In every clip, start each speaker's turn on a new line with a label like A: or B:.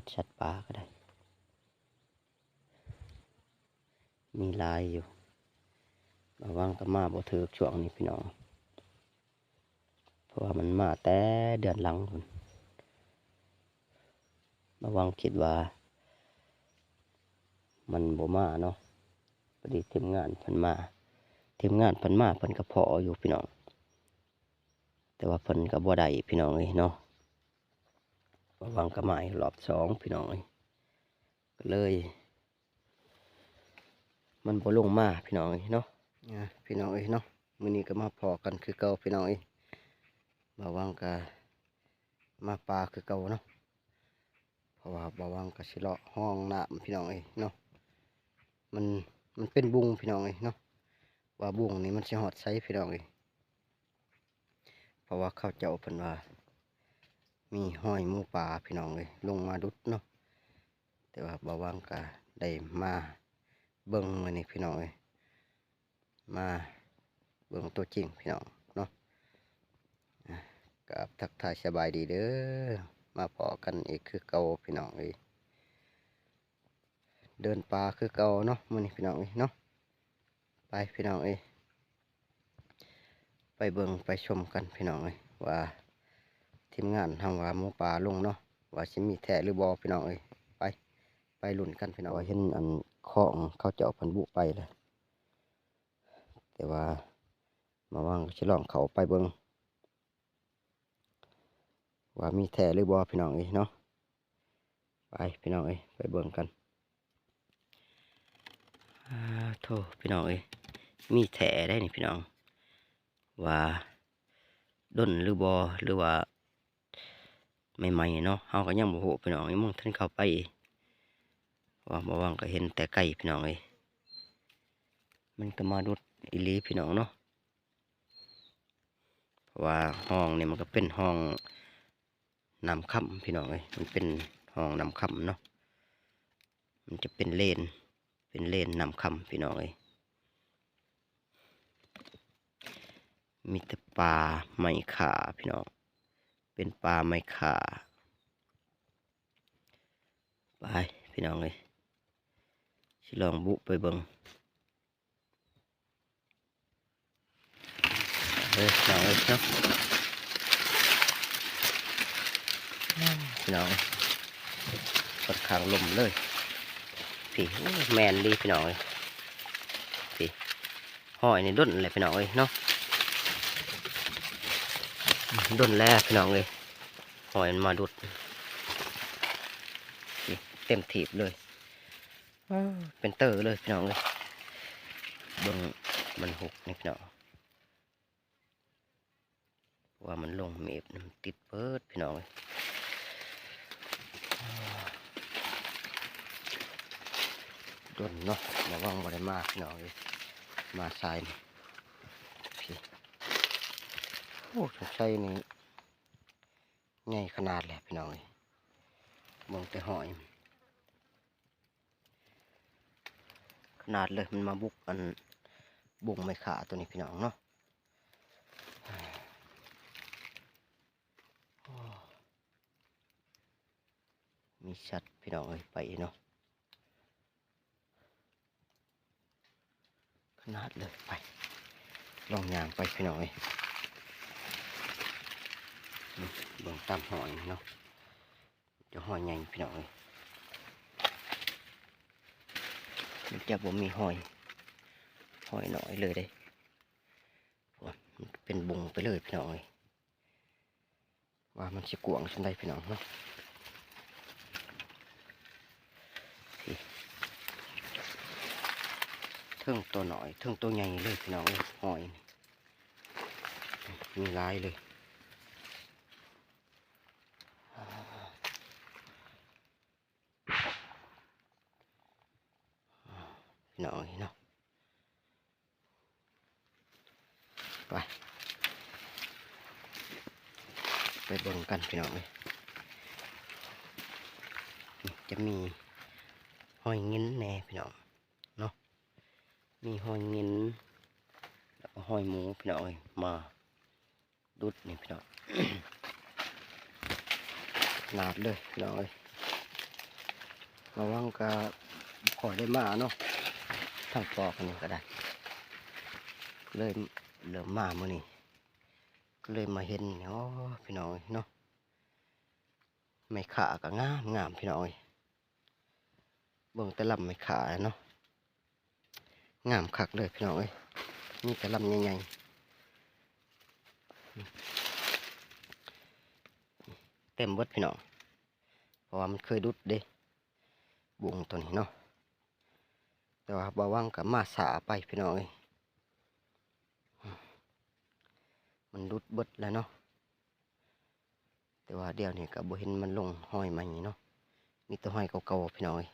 A: จชัดปลาก็ได้ มีลายอยู่ระวังกับมาบ่ถือช่วงนี้พี่น้อง เพราะว่ามันมาแต่เดือนหลังพุ่นระวังคิดว่า มันบ่มาเนาะพอดีทีมงานพิ่นมาทีมงานพิ่นมาพิ่นก็พออยู่พี่น้อง แต่ว่าพิ่นก็บ่ได้พี่น้องเอ้ยเนาะ ระวังกระไม้รอบสองพี่น้องเอ้ยก็เลย มันบ่ลงมาพี่น้องเอ้ยเนาะอะพี่น้องเอ้ยเนาะมื้อนี้ก็มาพอกันคือเก่าพี่น้องเอ้ยระวังก็มาปลาคือเก่าเนาะเพราะว่าระวังก็สิเลาะห้องน้ำพี่น้องเอ้ยเนาะมันมันเป็นบุงพี่น้องเอ้ยเนาะว่าบุงนี่มันสิฮอดไสพี่น้องเอ้ยเพราะว่าเข้าเจ้าเพิ่นว่า มีห้อยหมูป่าพี่น้องเลยลงมาดุดเนาะแต่ว่าบ่าวางกาได้มาเบิ่งมื้อนี้พี่น้องเลยมาเบิ่งตัวจริงพี่น้องเนาะกับทักทายสบายดีเด้อมาพอกันอีกคือเก่าพี่น้องเลยเดินป่าคือเก่าเนาะมื้อนี้พี่น้องเอ้ยเนาะไปพี่น้องเอ้ยไปเบิ่งไปชมกันพี่น้องเอ้ยว่า ทีมงานทำว่าหมูป่าลงเนาะว่าสิมีแท้หรือบอพี่น้องเอ้ยไปไปลุ่นกันพี่น้องเห็นอันของเขาเจาะพันบุไปเลยแต่ว่ามาว่างก็สิลองเขาไปเบิ่งว่ามีแท้หรือบอพี่น้องเอ้ยเนาะไปพี่น้องเอ้ยไปเบิ่งกันอ่าโธ่พี่น้องเอ้ยมีแท้ได้นี่พี่น้อง ว่าด้นหรือบอหรือว่า ใหม่ๆเนาะเฮาก็ยังบ่ฮู้พี่น้องยังมองท่านเข้าไปว่าบ่ว่างก็เห็นแต่ไก่พี่น้องเอ้ยมันก็มาดุดอีลีพี่น้องเนาะเพราะว่าห้องนี่มันก็เป็นห้องนำค่ำพี่น้องเอ้ยมันเป็นห้องนำค่ำเนาะมันจะเป็นเลน เป็นเลนนำค่ำพี่น้องเอ้ยมีแต่ปลาไม้ขาพี่น้อง เป็นปลาไม้ขาไปพี่น้องเลยสิลองบุไปเบิงเฮ้ยพี่น้องเลยเนาะพี่น้องกดขางลมเลยพี่แมนดีพี่น้องเลยพี่หอยนี่ด้นเลยพี่น้องเลยเนาะ ดนแล้วพี่น้องเลยหอยมันมาดุดเต็มถีบเลยเป็นเตอร์เลยพี่น้องเลยบงมันหกนี่พี่น้องว่ามันลงเมฟมันติดเปิดพี่น้องเลยดนเนาะระวังบ่ได้มากพี่น้องเลยมาทรายนี่พี่ โอ้สงสัยนี่ใหญ่ขนาดแหละพี่น้องเอ้ยมองแต่หอย ขนาดเลยมันมาบุกอันบุงไม่ขาตัวนี้พี่น้องเนาะมีชัดพี่น้องเอ้ยไปเนาะขนาดเลยไป ลองยางไปพี่น้องเอ้ย เบิ่งตามหอยเนาะจะหอยใหญ่พี่น้องเลยมันจะบ่มีหอย หอยน้อยเลยเด้โอ้ยมันเป็นบุงไปเลยพี่น้องเลยว่ามันสิกวงชันได้พี่น้องเนาะเทิงตัวหน่อยเทิงตัวใหญ่เลยพี่น้องเลยหอย มีลายเลย องเนาะไปไปเบิ่งกันพี่น้องเลยจะมีหอยเงินแน่พี่น้องเนาะมีหอยเงินแล้วก็หอยหมูพี่น้องเอ้ยมาดุดนี่พี่น้องหนาดเลยพี่น้องเอ้ยระวังก็ขอได้มาเนาะ ทางปอกนี่ก็ได้ เลยเริ่มมามื่อนี้ก็เลยมาเห็นเนาะพี่น้องเนาะไม่ขาก็งามงามพี่น้องเบิ่งแต่ลำไม่ขาเนาะงามคักเลยพี่น้องเอ้ยนี่แต่ลำใหญ่ๆเต็มเบิดพี่น้องเพราะว่ามันเคยดุดเด้บุงตัวนี้เนาะ แต่ว่าบาวังกับมาสาไปพี่น้องเอ้ยมันรุดเบิดแล้วเนาะแต่ว่าเดี๋ยวนี้ก็บ่เห็นมันลงห้อยมาอย่างนี้เนาะมีแต่ห้อยเก่าๆพี่น้อย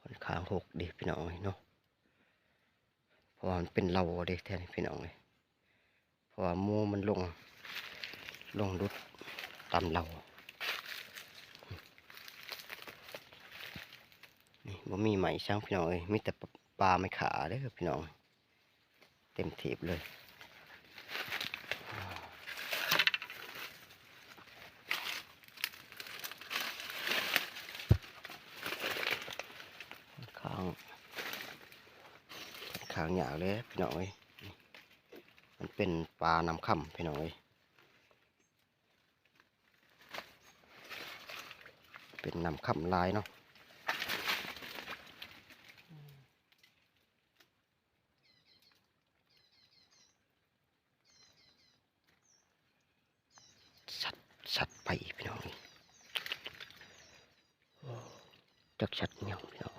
A: ค่อนข้างหกดีพี่น้อยเนาะเพราะมันเป็นเราเด็กแทนพี่น้องเลยเพราะว่ามูมันลง ลงรุดตามเรานี่บ่มีไหมช่างพี่น้องเอ้ยมีแต่ปลาไม่ขาเด้อพี่น้อง เต็มทีบเลยข้างข้างยาวเลยพี่น้องเอ้ยมันเป็นปลานำค่ำพี่น้องเอ้ย เป็นนำค่ำลายเนาะชัดชัดไปพี่น้องนี่จักชัดเงี้ยพี่น้อง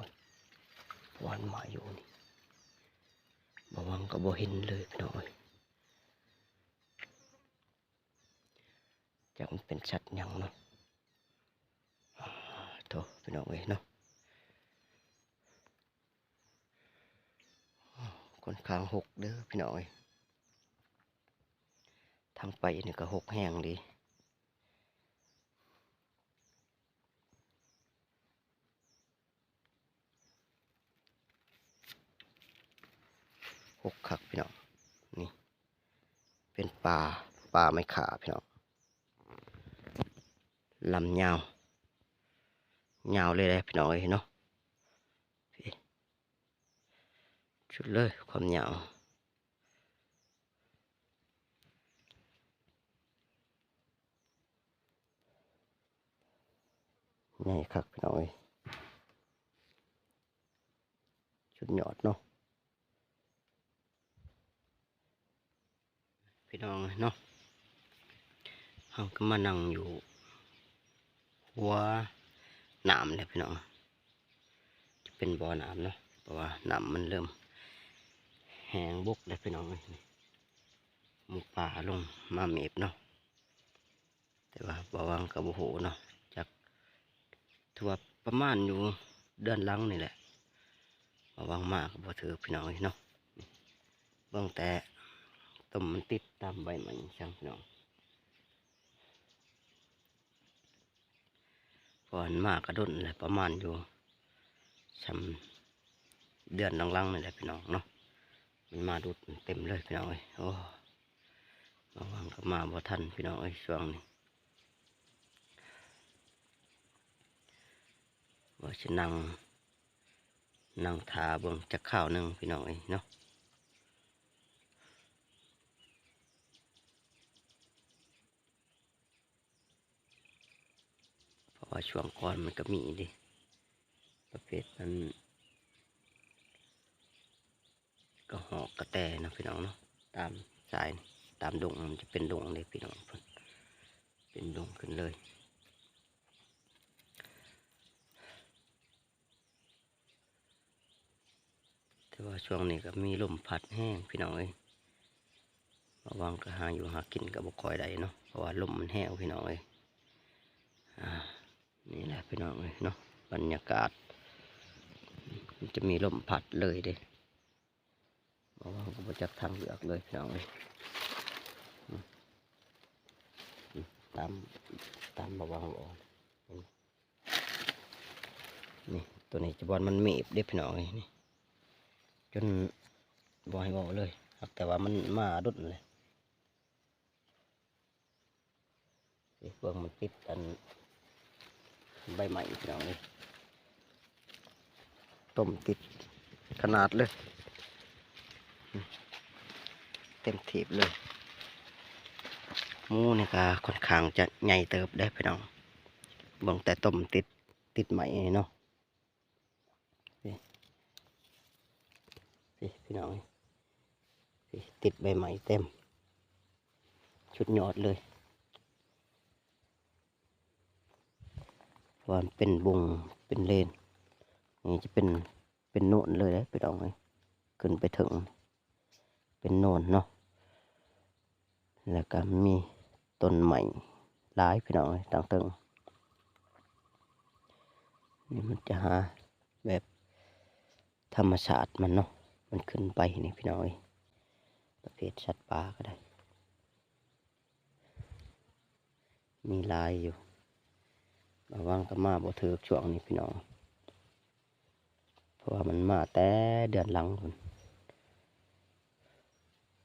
A: วานมาอยู่นี่บวังก็บ่เห็นเลยพี่น้องจากมันเป็นชัดยังเนาะ โถพี่น้องเอ้ยเนาะอ้าวคนข้างหกเด้อพี่น้องเอ้ยทางไปนี่ก็หกแห้งดีหกขักพี่น้องนี่ เป็นปลาปลาไม่ขาพี่น้องลำยาว ยาวเลยเลยพี่น้องเอ้ยเนาะชุดเลยความยาวใหญ่คักพี่น้องเอ้ชุดหยอดเนาะพี่น้องเนาะเขาก็มานั่งอยู่หัว หนามเลยพี่น้องจะเป็นบ่อน้ำเนาะเพราะว่าน้ำมันเริ่ม แห้งบุกเลยพี่น้องเอ้ยนี่หมูป่าลงมาเมบเนาะแต่ว่าบ่วังกับโบโหเนาะจากถือว่าประมาณอยู่เดือนลังนี่แหละบ่วังมากบ่ถือพี่น้องเอ้ยเนาะเบิ่งแต่ต้มมันติดตามใบมันช่างพี่น้อง ก่อนมากกระดุนแหละประมาณอยู่ชำเดือนลังๆนี่แหละพี่น้องเนาะมันมาดูดเต็มเลยพี่น้องเอ้ยโอ้ระวังก็มาบ่ทันพี่น้องเอ้ยช่วงนี้ว่าจะนั่งนั่งทาเบิ่งจักข้าวหนึ่งพี่น้องเอ้ยเนาะ เพราะ ว่าช่วงก่อนมันก็มีดิประเภทมันก็หอกกระแตนะพี่น้องเนาะตามสายตามดงมันจะเป็นดงเลยพี่น้องเพิ่นเป็นดงขึ้นเลยแต่ว่าช่วงนี้ก็มีลมพัดแห้งพี่น้องเอ้ยระวังก็หาอยู่หากินกับบกคอยใดเนาะเพราะว่าลมมันแห้งพี่น้องเอ้ยอ่า นี่แหละพี่น้องเลยเนาะบรรยากาศมันจะมีลมพัดเลยเด้บอกว่าผมจักทางเลือกเลยพี่น้องเลยตามตามบาวางบอกนี่ตัวนี้จะบอลมันเมบเด้พี่น้องเลยนี่จนบอยบอกเลยครับแต่ว่ามันมาดุดเลยเบิ่งมันติดอัน ใบใหม่พี่น้องนี่ต้มติดขนาดเลย เต็มถีบเลยมูนี่ก็ค่อนข้างจะใหญ่เติบได้พี่น้องบิ่งแต่ต้มติดติดใหม่เนาะนี่นี่พี่น้องสิติดใบใหม่เต็ม ชุดยอดเลย วามันเป็นบุงเป็นเลนนี่จะเป็นเป็นโนนเลยนะไปดองเลยขึ้นไปถึง เป็นโนนเนาะแล้วก็มีต้นใหม่หลายพี่น้องเลยต่างตึงนี่มันจะหาแบบธรรมชาติมันเนาะมันขึ้นไปนี่พี่น้องเอ้ยประเภทสัตว์ป่าก็ได้ มีลายอยู่ ระวังก็มาบ่ถือช่วงนี้พี่น้อง เพราะว่ามันมาแต่เดือนหลังคน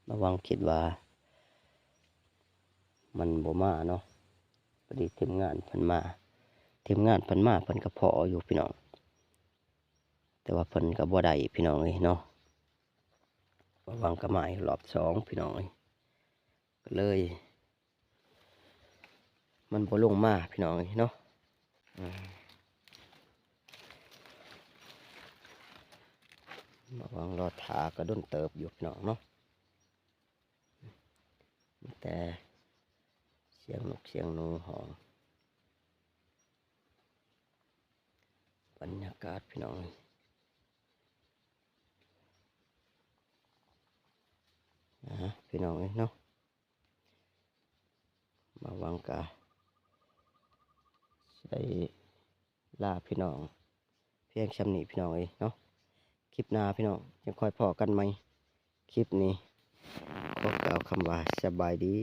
A: ระวังคิดว่า มันบ่มาเนาะพอดีทีมงานพิ่นมาทีมงานพิ่นมาพิ่นก็พออยู่พี่น้อง แต่ว่าพิ่นก็บ่ได้พี่น้องเลยเนาะระวังกระหมายรอบสองพี่น้องเอ้ยก็เลย มันบ่ลงมาพี่น้องเอ้ยเนาะ มระวังรอถากระด้นเติบอยู่พี่น้องเนาะแต่เสียงนกเสียงนูหองบรรยากาศพี่น้องนะฮะพี่น้องเอ้ยเนาะมาวางกา ไปลาพี่น้อง เพียงชำนีพี่น้องเองเนาะคลิปหน้าพี่น้องยังคอยพอกันไหมคลิปนี้ขอกล่าวคำว่าสบายดี